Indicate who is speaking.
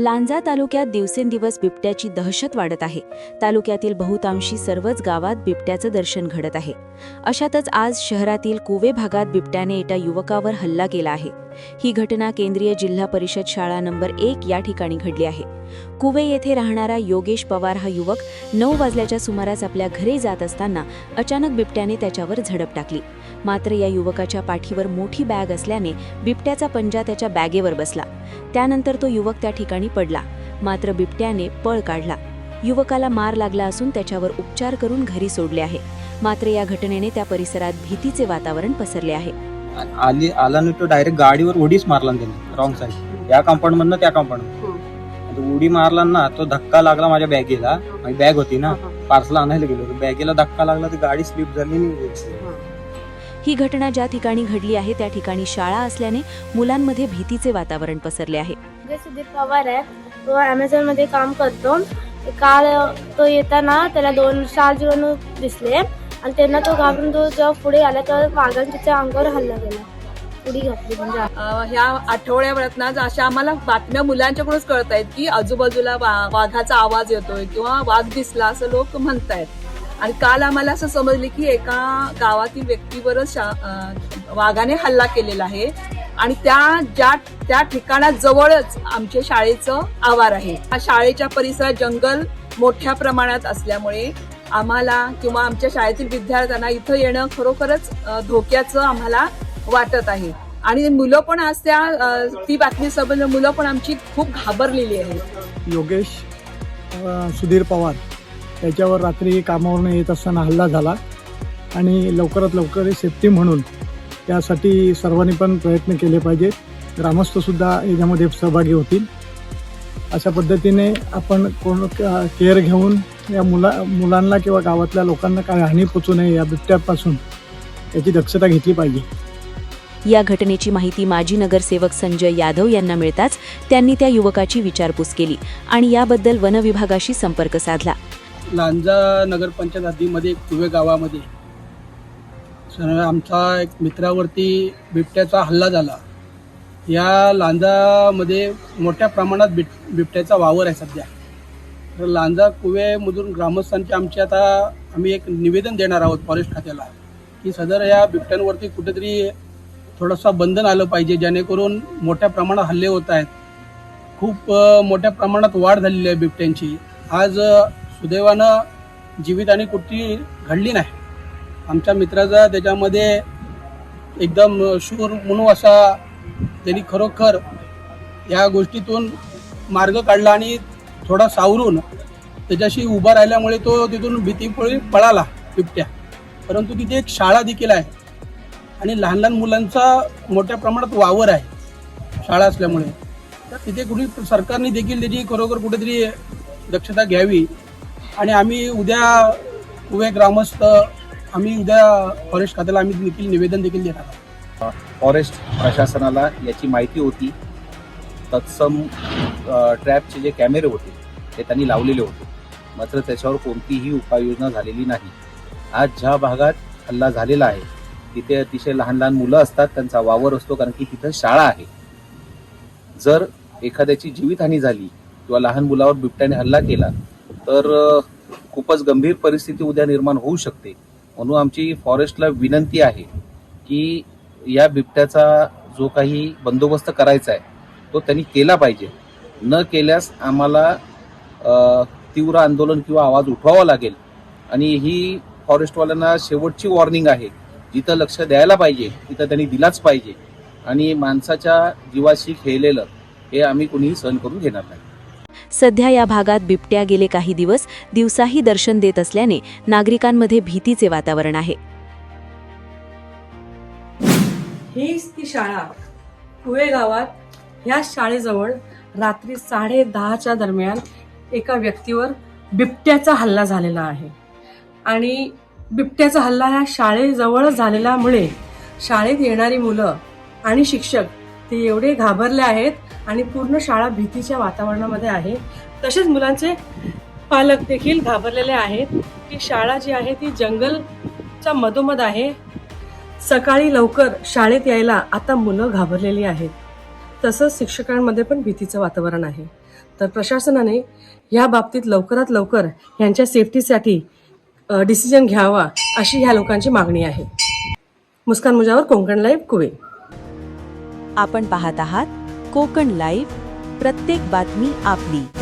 Speaker 1: लांजा तालुक्यात दिवसेंदिवस बिबट्याची दहशत वाढत आहे. तालुक्यातील बहुतांशी सर्वच गावात बिबट्याचं दर्शन घडत आहे. अशातच आज शहरातील कुवे भागात बिबट्याने एका युवकावर हल्ला केला आहे. ही घटना केंद्रीय जिल्हा परिषद शाळा नंबर एक या ठिकाणी घडली आहे. कुवे येथे राहणारा योगेश पवार हा युवक नऊ वाजल्याच्या सुमारास आपल्या घरी जात असताना अचानक बिबट्याने त्याच्यावर झडप टाकली. मात्र या युवकाच्या पाठीवर मोठी बॅग असल्याने बिबट्याचा पंजा त्याच्या बॅगेवर बसला. त्यानंतर तो युवक त्या ठिकाणी पडला. मात्र बिबट्याने पळ काढला. युवकाला मार लागला असून त्याच्यावर उपचार करून घरी सोडले आहे. मात्र या घटनेने त्या परिसरात भीतीचे वातावरण पसरले आहे.
Speaker 2: आली आला नाही तो डायरेक्ट गाडीवर उडीच मारला ना त्याने. रॉंग साईड या कंपाऊंड मधनं त्या कंपाऊंड उडी मारला ना तो धक्का लागला माझ्या बॅगेला. माझी बॅग होती ना पार्सल आणायला गेलो बॅगेला धक्का लागला ती गाडी स्लिप झाली आणि
Speaker 1: ही घटना ज्या ठिकाणी घडली आहे त्या ठिकाणी शाळा असल्याने मुलांमध्ये भीतीचे वातावरण पसरले आहे.
Speaker 3: सुधीर पवार आहे तो ॲमेझॉनमध्ये काम करतो. काल तो येताना त्याला दोन चार जण दिसले आणि त्यांना तो घाबरून तो जेव्हा पुढे आला वाघाने त्याच्या अंगावर हल्ला केला. उडी घातली म्हणजे.
Speaker 4: ह्या आठवड्याभरात ना अशा आम्हाला बातम्या मुलांच्याकडूनच कळत आहेत की आजूबाजूला वा- वाघाचा आवाज येतोय किंवा वाघ दिसला असं लोक म्हणतायत. आणि काल आम्हाला असं समजले की एका गावातील व्यक्तीवरच वाघाने हल्ला केलेला आहे. आणि त्या ज्या त्या ठिकाणाजवळच आमच्या शाळेचं आवार आहे. हा शाळेच्या परिसरात जंगल मोठ्या प्रमाणात असल्यामुळे आम्हाला किंवा आमच्या शाळेतील विद्यार्थ्यांना इथं येणं खरोखरच धोक्याचं आम्हाला वाटत आहे. आणि मुलं पण आज त्या ती बातमी समजलं मुलं पण आमची खूप घाबरलेली आहेत.
Speaker 5: योगेश सुधीर पवार. त्याच्यावर रात्री कामावरून येत असताना हल्ला झाला आणि लवकरात लवकर सेफ्टी म्हणून त्यासाठी सर्वांनी पण प्रयत्न केले पाहिजे ग्रामस्थसुद्धा याच्यामध्ये सहभागी होतील. अशा पद्धतीने आपण कोण केअर घेऊन या मुला मुलांना किंवा गावातल्या लोकांना काय हानी पोचू नये या बिबट्यापासून याची दक्षता घेतली पाहिजे.
Speaker 1: या घटनेची माहिती माजी नगरसेवक संजय यादव यांना मिळताच त्यांनी त्या युवकाची विचारपूस केली आणि याबद्दल वनविभागाशी संपर्क साधला.
Speaker 6: लांजा नगरपंचायत हद्दीमध्ये कुवे गावामध्ये सर आमचा एक मित्रावरती बिबट्याचा हल्ला झाला. या लांजामध्ये मोठ्या प्रमाणात बिब बिबट्याचा वावर आहे सध्या. तर लांजा कुवेमधून ग्रामस्थांची आमची आता आम्ही एक निवेदन देणार आहोत फॉरेस्ट खात्याला की सदर या बिबट्यांवरती कुठेतरी थोडंसं बंधन आलं पाहिजे जेणेकरून मोठ्या प्रमाणात हल्ले होत आहेत. खूप मोठ्या प्रमाणात वाढ झालेली आहे बिबट्यांची. आज सुदैवानं जीवित आणि कुठली घडली नाही. आमच्या मित्राचा त्याच्यामध्ये एकदम शूर म्हणून असा त्यांनी खरोखर या गोष्टीतून मार्ग काढला आणि थोडा सावरून त्याच्याशी उभा राहिल्यामुळे तो तिथून भीतीपोळी पळाला बिबट्या. परंतु तिथे एक शाळा देखील आहे आणि लहान लहान मुलांचा मोठ्या प्रमाणात वावर आहे शाळा असल्यामुळे. तर तिथे कुठे सरकारने देखील त्याची खरोखर कुठेतरी दक्षता घ्यावी आणि आम्ही उद्या उभे ग्रामस्थ आम्ही उद्या फॉरेस्ट खात्याला आम्ही देखील निवेदन देखील देणार आहोत.
Speaker 7: फॉरेस्ट प्रशासनाला याची माहिती होती. तत्सम ट्रॅपचे जे कॅमेरे होते ते त्यांनी लावलेले होते. मात्र त्याच्यावर कोणतीही उपाययोजना झालेली नाही. आज ज्या भागात हल्ला झालेला आहे तिथे अतिशय लहान लहान मुलं असतात त्यांचा वावर असतो कारण की तिथं शाळा आहे. जर एखाद्याची जीवितहानी झाली किंवा लहान मुलावर बिबट्याने हल्ला केला तर खूपच गंभीर परिस्थिती उद्या निर्माण होऊ शकते. म्हणून आमची फॉरेस्टला विनंती आहे की या बिबट्याचा जो काही बंदोबस्त करायचा आहे तो त्यांनी केला पाहिजे. न केल्यास आम्हाला तीव्र आंदोलन किंवा आवाज उठवावा लागेल. आणि ही फॉरेस्टवाल्यांना शेवटची वॉर्निंग आहे जिथं लक्ष द्यायला पाहिजे तिथं त्यांनी दिलाच पाहिजे. आणि माणसाच्या जीवाशी खेळलेलं हे आम्ही कुणीही सहन करून घेणार नाही.
Speaker 1: सध्या या भागात बिबट्या गेले काही दिवस दिवसाही दर्शन देत असल्याने नागरिकांमध्ये भीतीचे वातावरण आहे.
Speaker 8: हीच ती शाळा. कुवे गावात ह्या शाळेजवळ रात्री साडे दहाच्या दरम्यान एका व्यक्तीवर बिबट्याचा हल्ला झालेला आहे. आणि बिबट्याचा हल्ला ह्या शाळेजवळ झालेल्यामुळे शाळेत येणारी मुलं आणि शिक्षक ते एवढे घाबरले आहेत आणि पूर्ण शाळा भीतीच्या वातावरणामध्ये आहे. तसेच मुलांचे पालक देखील घाबरलेले आहेत की शाळा जी आहे ती जंगलच्या मधोमध आहे. सकाळी लवकर शाळेत यायला आता मुलं घाबरलेली आहेत. तसंच शिक्षकांमध्ये पण भीतीचं वातावरण आहे. तर प्रशासनाने या बाबतीत लवकरात लवकर यांच्या सेफ्टीसाठी डिसिजन घ्यावा अशी ह्या लोकांची मागणी आहे. मुस्कान मुजावर कोंकण लाईव्ह कुवे.
Speaker 1: आपण पाहत आहात कोकण लाईव्ह प्रत्येक बातमी आपली.